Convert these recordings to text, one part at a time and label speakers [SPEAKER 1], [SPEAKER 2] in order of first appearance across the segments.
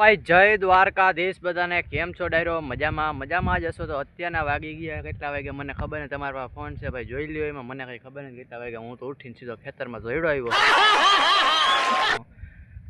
[SPEAKER 1] ભાઈ, જય દ્વારકાધીશ બધાને. કેમ છો ડાયરો? મજામાં? મજામાં જ હશો તો અત્યારના વાગી ગયા કેટલા વાગે? મને ખબર નહીં, તમારા ફોન છે ભાઈ, જોઈ લ્યો એમાં. મને કંઈ ખબર નહીં કેટલા વાગે. હું તો ઉઠીને સીધો ખેતરમાં જોઈડો આવ્યો.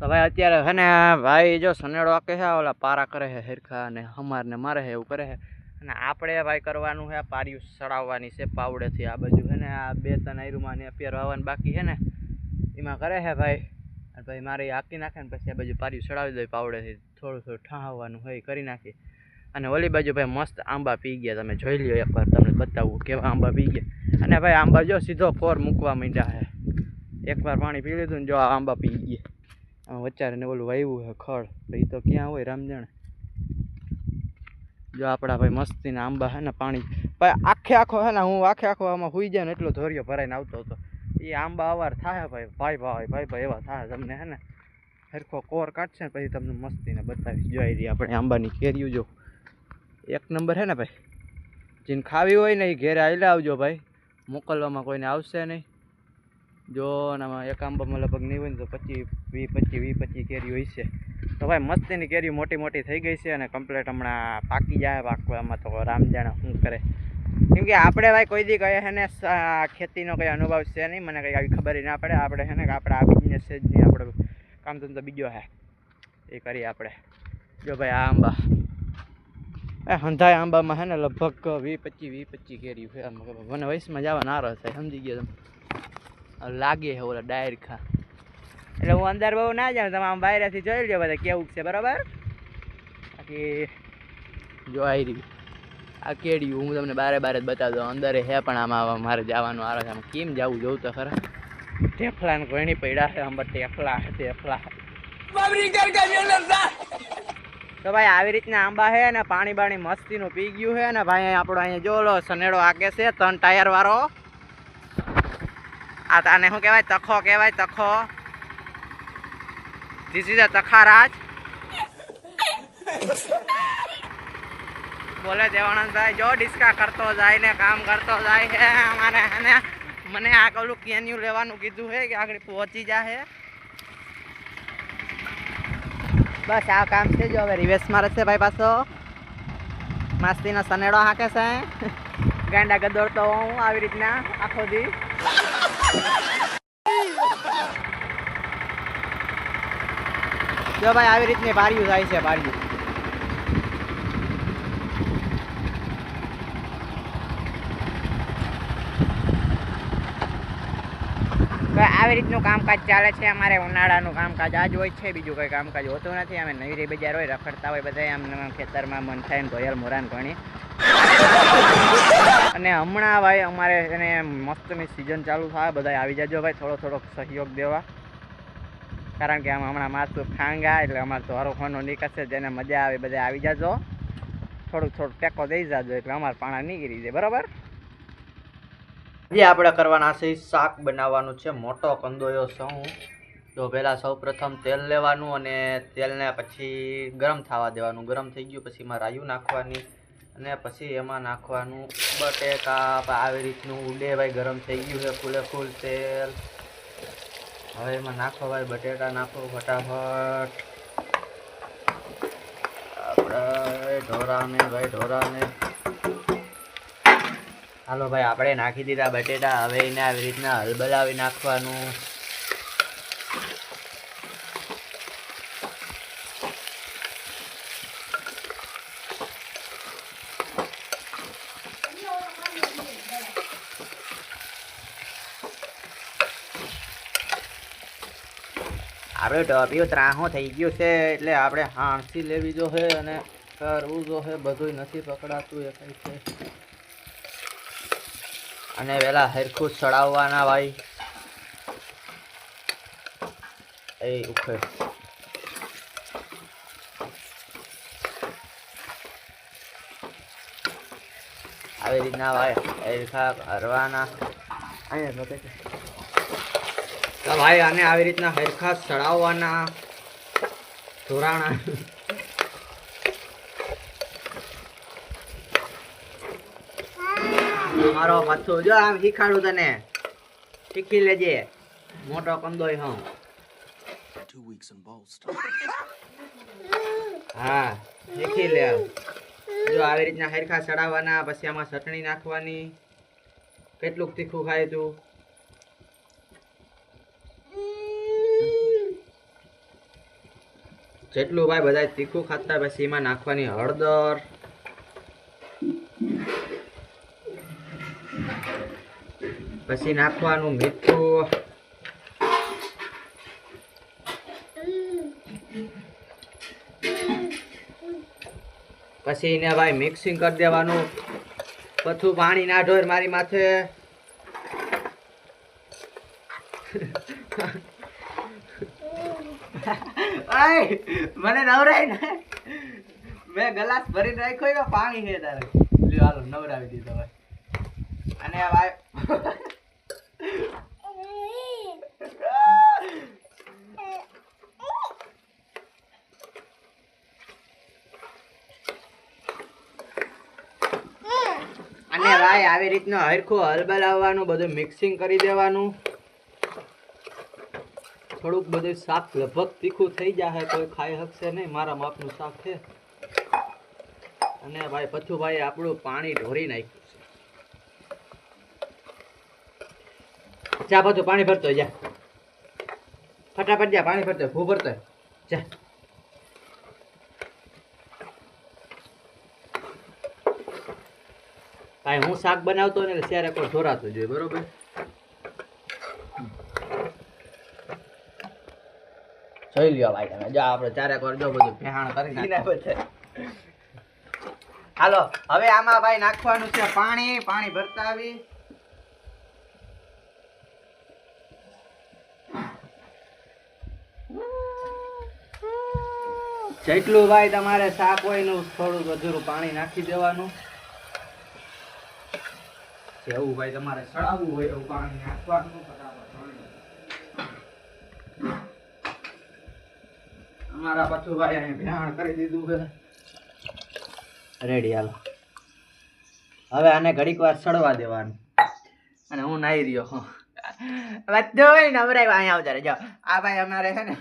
[SPEAKER 1] તો ભાઈ, અત્યારે છે ને, ભાઈ, જો સનેડો આકે છે, ઓલા પારા કરે છે, હેરખા અને હમારને મારે છે, એવું કરે છે. અને આપણે ભાઈ કરવાનું છે પારિયું સડાવવાની છે, પાવડેથી. આ બાજુ છે ને, આ બે ત્રણ આયરુમાં ને અત્યારે વાવવાનું બાકી છે ને. એમાં કરે છે ભાઈ. અને પછી મારે એ હાકી નાખે ને પછી આ બાજુ પાર્યું સડાવી દઈએ પાવડેથી. થોડું થોડું ઠાવવાનું હોય કરી નાખી. અને ઓલી બાજુ ભાઈ મસ્ત આંબા પી ગયા, તમે જોઈ લ્યો એકવાર તમને બતાવું કેવા આંબા પી ગયા. અને ભાઈ આંબા જો સીધો કોર મૂકવા માંડ્યા છે એકવાર પાણી પી લીધું ને જો આ આંબા પી ગયા. આમાં વચ્ચારે ને ઓલું વાવ્યું છે ખડ ભાઈ તો ક્યાં હોય રામજાણે? જો આપણા ભાઈ મસ્તીના આંબા છે ને પાણી. ભાઈ આખે આખો છે ને હું આખે આખો આમાં હુઈ જાય ને એટલો ધોરિયો ભરાઈને આવતો હતો. એ આંબા અવાર થાય ભાઈ ભાઈ ભાઈ ભાઈ ભાઈ એવા થાય તમને, હે ને? સરખો કોર કાઢશે ને પછી તમને મસ્તીને બતાવીશ. જોઈ રહી આપણે આંબાની કેરીઓ, જો. એક નંબર છે ને ભાઈ? જેને ખાવી હોય ને એ ઘેરે આવેલા આવજો ભાઈ. મોકલવામાં કોઈને આવશે નહીં. જો આમાં એક આંબામાં લગભગ નહીં હોય ને તો પચીસ વીસ પચીસ વીસ પચીસ કેરી હોય છે. તો ભાઈ મસ્તીની કેરી મોટી મોટી થઈ ગઈ છે અને કમ્પ્લેટ હમણાં પાકી જાય પાકવામાં તો રામ જાણે શું કરે? કેમ કે આપણે ભાઈ કોઈ દી કહે ને ખેતીનો કંઈ અનુભવ છે નહીં, મને કંઈ આવી ખબર ના પડે. આપણે છે ને આપણે આ બિઝનેસ જ નહીં, આપણે કામ ધંધો બીજો છે એ કરીએ આપણે. જો ભાઈ આ આંબા. એ હંધાય આંબામાં છે ને લગભગ વીસ પચીસ વીસ પચીસ કેરી છે. મને વયસમાં જવા નારો થાય, સમજી ગયો તમે. લાગે છે ઓલા ડાયર ખા એટલે હું અંદર બહુ ના જાઉં, તમે આમ બહારેથી જોઈ લો બધા કેવું છે, બરાબર? બાકી જો આવી રહી આ કેડી હું તમને બારે બારે જ બતાવી દઉં અંદર હે પણ આમાં મારે જવાનું આવે છે. કેમ જવું જોઉં તો ખરા. ટેફલા ને ઘણી પડ્યા છે આંબર ટેફલા ટેફલા તો ભાઈ આવી રીતના આંબા છે ને પાણી બાણી મસ્તીનું પી ગયું છે ને ભાઈ આપણો અહીંયા જો લો, સનેડો આકે છે, ત્રણ ટાયર વાળો. આ તાને શું કહેવાય? તખો કહેવાય, તખો. ધીસ ઇઝ અ તખારાજ બોલે દેવાનંદભાઈ જો ડિસ્કા કરતો જાય ને, કામ કરતો જાય છે અમારે એને મને આ પેલું કેન્યુ લેવાનું કીધું છે કે આગળ પહોંચી જાય બસ આ કામ છે જો, હવે રિવેશ મારે છે ભાઈ પાછો. મસ્તીનો સનેડો હાકે છે. ગાંડા ગદોડતો હું આવી રીતના, આખો દી. જો ભાઈ, આવી રીતની બારીયું થાય છે બારીયું તો આવી રીતનું કામકાજ ચાલે છે. અમારે ઉનાળાનું કામકાજ આ જ હોય છે. બીજું કંઈ કામકાજ હોતું નથી. અમે નવીરી બજાર હોય, રખડતા હોય બધા આમ ખેતરમાં મન થાય ને ઘોયલ મોરાન ઘણી અને હમણાં ભાઈ અમારે એને મસ્તની સિઝન ચાલુ થાય બધા આવી જાજો ભાઈ, થોડો થોડોક સહયોગ દેવા. કારણ કે આમ હમણાં માથું ખાંગા, એટલે અમારે તો હરોખોનો નીકળશે, જેને મજા આવે બધા આવી જાજો. થોડુંક થોડુંક ટેકો દઈ જાજો, એટલે અમારે પાણા નીકળી જાય. બરાબર? જે આપણે કરવાના છે શાક બનાવવાનું છે, મોટો કંદોયો સૌ. તો પહેલાં સૌ તેલ લેવાનું અને તેલને પછી ગરમ થવા દેવાનું. ગરમ થઈ ગયું, પછી એમાં રાયું નાખવાની અને પછી એમાં નાખવાનું બટેકા આવી રીતનું ઉડે ભાઈ, ગરમ થઈ ગયું છે, ફૂલે ફૂલ તેલ. હવે એમાં નાખો ભાઈ બટેટા નાખો ફટાફટ. આપણે ઢોરાને, ભાઈ, ઢોરાને. હાલો ભાઈ, આપણે નાખી દીધા બટેટા. હવે એને આવી રીતના હલબલાવી નાખવાનું. આપણે ટોપિયું ત્રાહો થઈ ગયું છે, એટલે આપણે હાંસી લેવી જો અને કરવું જો છે બધું નથી પકડાતું, એ કંઈ છે. અને પેલા હરખું ચડાવવાના ભાઈ. એ ઉખેડ આવી રીતના ભાઈ હરખા. તો ભાઈ આને આવી રીતના હરખા ચડાવવાના. ધોરાણા. મારો પાછો જો આમ શીખાડું તને. શીખી લેજે. મોટો કંદોય હું. હા શીખી લે જો આવી રીતના હરખા ચડાવવાના પછી આમાં ચટણી નાખવાની. કેટલું તીખું ખાય તું. જેટલું ભાઈ બધા તીખું ખાતા પછી એમાં નાખવાની હળદર. પછી નાખવાનું મીઠું. પછી એને ભાઈ મિક્સિંગ કરી દેવાનું. પછું પાણી ના ઢોર મારી માથે. મને નવરાય ને. મેં ગ્લાસ ભરીને રાખ્યો પાણી છે તારે. હાલો, નવરાવી દીધો, ભાઈ. અને ભાઈ અને ભાઈ આવી રીતનો હરખું હલબલાવવાનું બધું મિક્સિંગ કરી દેવાનું. થોડુંક બધું શાક લગભગ તીખું થઈ જાય કોઈ ખાઈ શકશે નહીં, મારા માપનું શાક છે. અને ભાઈ પછું ભાઈ આપણું પાણી ઢોરી નાખ્યું. જા બધું, પાણી ભરતો જા. ફટાફટ જા, પાણી ભરતો ભૂ ભરતો જા. ભાઈ, હું શાક બનાવતો ને ત્યારે કોઈ ધોરાતું જોઈએ બરોબર? જોઈ લ્યો ભાઈ તમે. જો, આપણે ચારે કરજો બધું ભેહાણ કરી નાખે હાલો, હવે આમાં ભાઈ નાખવાનું છે પાણી. પાણી ભરતા આવી. જેટલું ભાઈ તમારે શાક હોય એનું થોડુંક અધૂરું પાણી નાખી દેવાનું. જેવું ભાઈ તમારે સળાવવું હોય એવું પાણી નાખવાનું. અમારા પાછું ભાઈ અહીં ભેહાણ કરી દીધું છે. રેડી હાલો. હવે આને ઘડીક વાર સડવા દેવાનું. અને હું નાઈ રહ્યો બધો નવરાય અહીંયા આવતા રહેજો આ ભાઈ અમારે છે ને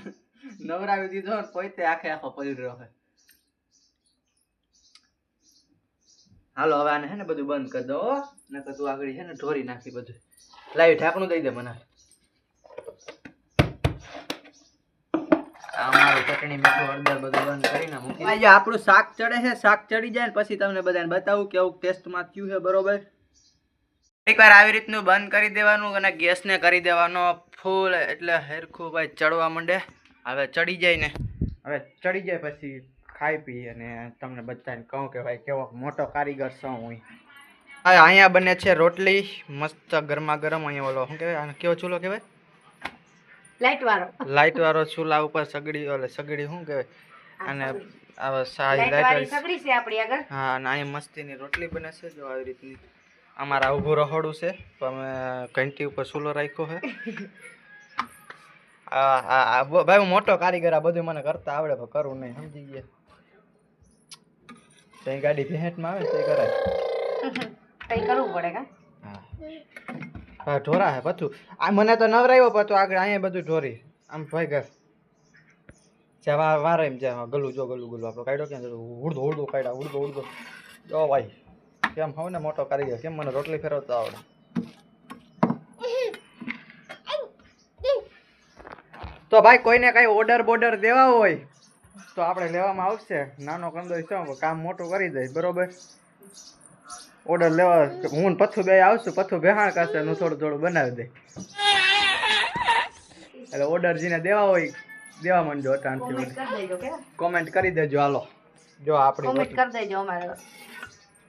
[SPEAKER 1] નવરાવી દીધો ને પોતે આખે આખો પલર્યો છે. હાલો, હવે આને હે ને બધું બંધ કરી દો ને તું આગળ છે ને ઢોરી નાખી બધું. લાવી ઢાંકણું દઈ દે મને. ચટણી મીઠું બધું બંધ કરીને મૂકી. આપણું શાક ચડે છે, શાક ચડી જાય પછી તમને બધાને બતાવું કેવું ટેસ્ટમાં થયું છે, બરોબર? એકવાર આવી રીતનું બંધ કરી દેવાનું અને ગેસને કરી દેવાનો ફૂલ એટલે હેરખું ભાઈ ચડવા માંડે. હવે ચડી જાય ને હવે ચડી જાય પછી ખાઈ પી અને તમને બધાને કહું કે ભાઈ કેવો મોટો કારીગર છું હું. અહીંયા બને છે રોટલી મસ્ત ગરમા ગરમ અહીંયા ઓલો શું કહેવાય? કેવો ચૂલો કહેવાય?
[SPEAKER 2] લાઈટ વાળો
[SPEAKER 1] લાઇટ વાળો ચૂલા ઉપર સગડી ઓલે સગડી શું કહેવાય? અને આ સારી
[SPEAKER 2] લાઈટ
[SPEAKER 1] લાઇટ
[SPEAKER 2] સગડી છે આપણી આગળ.
[SPEAKER 1] હા અને અહીંયા મસ્તીની રોટલી બને છે જો આવી રીતની. અમારા ઊભું રહોડું છે તો અમે ઘંટી ઉપર ચૂલો રાખ્યો છે. ભાઈ હું મોટો કારીગર આ બધું મને કરતા આવડે પણ કરું નહીં સમજી ગયા. તઈ ગાડી ભેંટમાં આવે તે કરાય.
[SPEAKER 2] કરવું પડે કા?
[SPEAKER 1] હા. ઢોરા હે પથું આ મને તો નવરાયો પતું આગળ અહીંયા બધું ઢોરી. આમ ભાઈ ઘર જે વારે એમ જ્યાં ગલું જો ગલું ગલું. આપણો કાઢ્યો ક્યાં ઉડદો ઉડદો કાઢ્યા ઉડદો ઉડદો. જો ભાઈ કેમ હોવ ને મોટો કારીગર? કેમ મને રોટલી ફેરવતા આવડે? તો ભાઈ કોઈને કઈ ઓર્ડર બોર્ડર દેવા હોય તો આપણે લેવામાં આવશે. નાનો કંદો છે કામ મોટું કરી દઈશ બરોબર? ઓર્ડર લેવા હું પથ્થું બે આવશું પથ્થું બેહાણ કરશે હું થોડું થોડું બનાવી દઈ એટલે ઓર્ડર જેને દેવા હોય દેવા માંડજો અટાણથી
[SPEAKER 2] કોમેન્ટ કરી દેજો
[SPEAKER 1] કોમેન્ટ હાલો. જો
[SPEAKER 2] કોમેન્ટ
[SPEAKER 1] આપણી
[SPEAKER 2] કરી દેજો અમારે.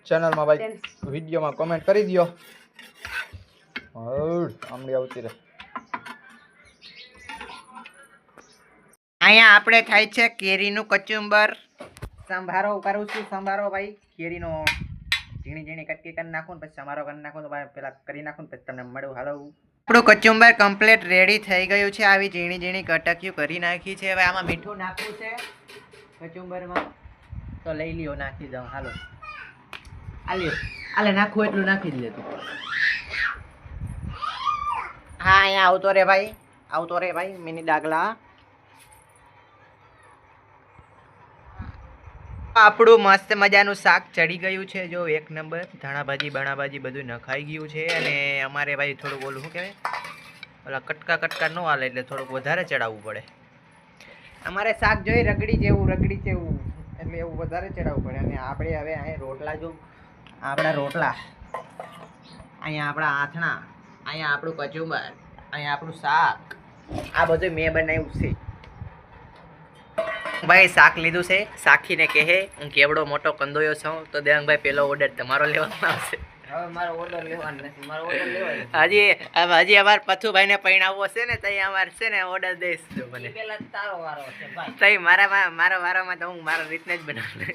[SPEAKER 1] ચેનલમાં ભાઈ વિડીયોમાં કોમેન્ટ કરી દો આમડી આવતી રહે. અહીંયા આપણે થાય છે કેરીનું કચુંબર. સંભારો કરું છું, સંભારો ભાઈ. કેરીનો ઝીણી ઝીણી કટકી કરી નાખું પછી સંભારો કરી નાખું તો પેલા કરી નાખું પછી તમને મળું. હાલો. આપણું કચુંબર કમ્પ્લીટ રેડી થઈ ગયું છે. આવી ઝીણી ઝીણી કટકીઓ કરી નાખી છે. હવે આમાં મીઠું નાખવું છે કચુંબરમાં. તો લઈ લ્યો, નાખી દઉં. હાલો. આલ્યો આલે નાખવું એટલું નાખી જ લેતું હા, અહીંયા આવતો રે ભાઈ. આવતો રે ભાઈ, મિની ડાગલા આપણું મસ્ત મજાનું શાક ચડી ગયું છે. જો એક નંબર. ધાણાભાજી, બણાભાજી બધું નખાઈ ગયું છે અને અમારે ભાઈ થોડુંક ઓલું શું કહેવાય? ઓલા કટકા કટકા ન હાલે એટલે થોડુંક વધારે ચડાવવું પડે. અમારે શાક જોઈ રગડી જેવું રગડી જેવું. એટલે એવું વધારે ચડાવવું પડે. અને આપણે હવે અહીંયા રોટલા જો, આપણા રોટલા, અહીંયા આપણા આથણા, અહીંયા આપણું કચુંબર, અહીંયા આપણું શાક, આ બધું મેં બનાવ્યું છે. ભાઈ શાક લીધું છે. શાખીને કહે હું કેવડો મોટો કંદોયો છું તો દેવાંગભાઈ પેલો ઓર્ડર તમારો લેવાનો આવશે.
[SPEAKER 2] હવે મારો ઓર્ડર લેવાનો નથી મારો
[SPEAKER 1] હજી હજી અમારે પથુભાઈને પૈણાવવો છે ને તઈ અમારે છે ને ઓર્ડર દઈશ જો મને.
[SPEAKER 2] પેલા તારો વારો છે ભાઈ.
[SPEAKER 1] તઈ મારામાં મારા વારામાં તો હું મારા રીતને જ બનાવું.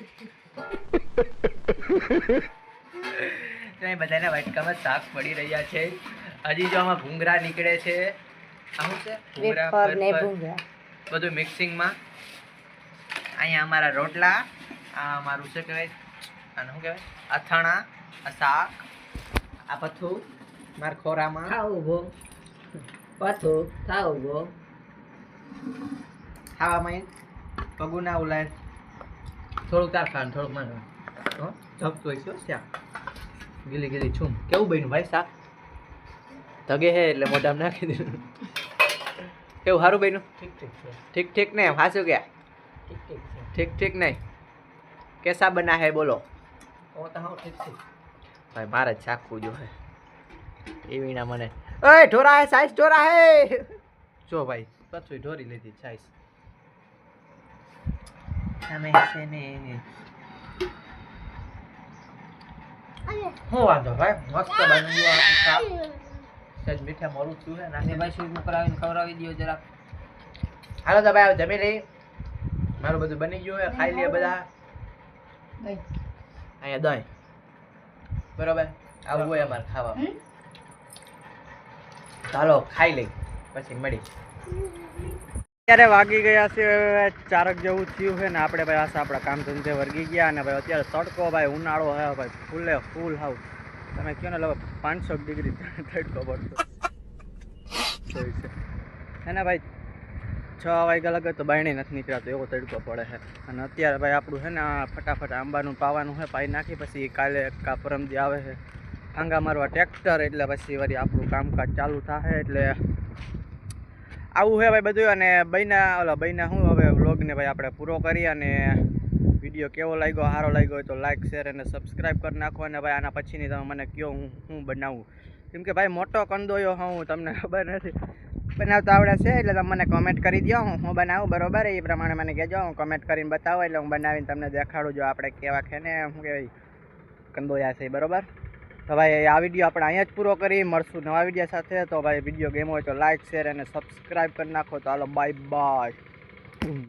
[SPEAKER 1] બધાને વાટકામાં શાક પડી રહ્યા છે. હજી જો આમાં ભૂંગરા નીકળે છે. ભૂંગરા
[SPEAKER 2] ને
[SPEAKER 1] બધું મિક્સિંગમાં અહીંયા અમારા રોટલા આ અમારું શું કહેવાય? આને શું કહેવાય? અથાણા આ શાક આ પથ્થું મારા ખોરામાં.
[SPEAKER 2] ખાવ ઊભો. પથ્થું ખાવું ઊભો.
[SPEAKER 1] ખાવામાં પગું ના ઉલાય. થોડુંક તાર ખાવાનું થોડુંક મને. હો જપતું હોય શું શ્યામ ગીલી ગીલી છું. કેવું બન્યું ભાઈ શાક? તગે હે એટલે મોઢામાં નાખી દીધું. કેવું સારું બન્યું?
[SPEAKER 2] ઠીક ઠીક છે.
[SPEAKER 1] ઠીક ઠીક ને હાસું ગયા
[SPEAKER 2] ઠીક ઠીક છે
[SPEAKER 1] ઠીક ઠીક નહીં. કેસા બના હે બોલો.
[SPEAKER 2] ઓ તો હાવ ઠીક ઠીક
[SPEAKER 1] ભાઈ મારે જ ચાખવું જો હે. એવી મને. ઓય ઢોરા હે સાઈઝ ઢોરા હે. જો ભાઈ પછી ઢોરી લીધી સાઈઝ તમે છે ને હું વાંધો ભાઈ મસ્ત બન્યું આપણું શાક સજ મીઠા મોરું થયું નાની
[SPEAKER 2] ભાઈ શું કરાવીને ખવડાવી દો જરા
[SPEAKER 1] હાલો તો ભાઈ જમી લઈ મારું બધું બની ગયું હોય ખાઈ લે બધા. અહીંયા દહીં. બરોબર? આવું હોય અમારે ખાવા. ચાલો ખાઈ લઈ. પછી મળી. અત્યારે વાગી ગયા છે ચારક જેવું થયું છે ને આપણે ભાઈ આશા આપણા કામ ધંધે વર્ગી ગયા અને ભાઈ અત્યારે તડકો ભાઈ ઉનાળો હે ભાઈ ફૂલે ફૂલ હાવ. તમે કહો ને લગભગ પાંચસો ડિગ્રી તડકો પડતો. છે. ને ભાઈ છ વાગ્યા લગે તો બાયણે નથી નીકળાતો, એવો તડકો પડે છે. અને અત્યારે ભાઈ આપણું છે ને ફટાફટ આંબાનું પાવાનું છે, પાઈ નાખી, પછી કાલે કા પરમદી આવે છે. આંગા મારવા ટ્રેક્ટર, એટલે પછી વળી આપણું કામકાજ ચાલુ થાય એટલે આવું છે ભાઈ બધું. અને બહીના ઓલા બહીના શું હવે વ્લોગને ભાઈ આપણે પૂરો કરી અને વીડિયો કેવો લાગ્યો, સારો લાગ્યો હોય તો લાઇક શેર અને સબસ્ક્રાઈબ કરી નાખો. અને ભાઈ આના પછીની તમે મને કહો હું શું બનાવું. કેમ કે ભાઈ મોટો કંદોયો હું, તમને ખબર નથી. બનાવતા આવડે છે, એટલે તમે મને કોમેન્ટ કરી દો હું હું બનાવું, બરોબર? એ પ્રમાણે મને કહેજો. હું કોમેન્ટ કરીને બતાવો, એટલે હું બનાવીને તમને દેખાડું જો આપણે કેવા છે ને શું કહેવાય કંદોયા છે, બરોબર? તો ભાઈ, આ વીડિયો આપણે અહીંયા જ પૂરો કરી. મળશું નવા વીડિયો સાથે. તો ભાઈ, વીડિયો ગેમ હોય તો લાઇક શેર અને સબસ્ક્રાઈબ કરી નાખો. તો હાલો બાય બાય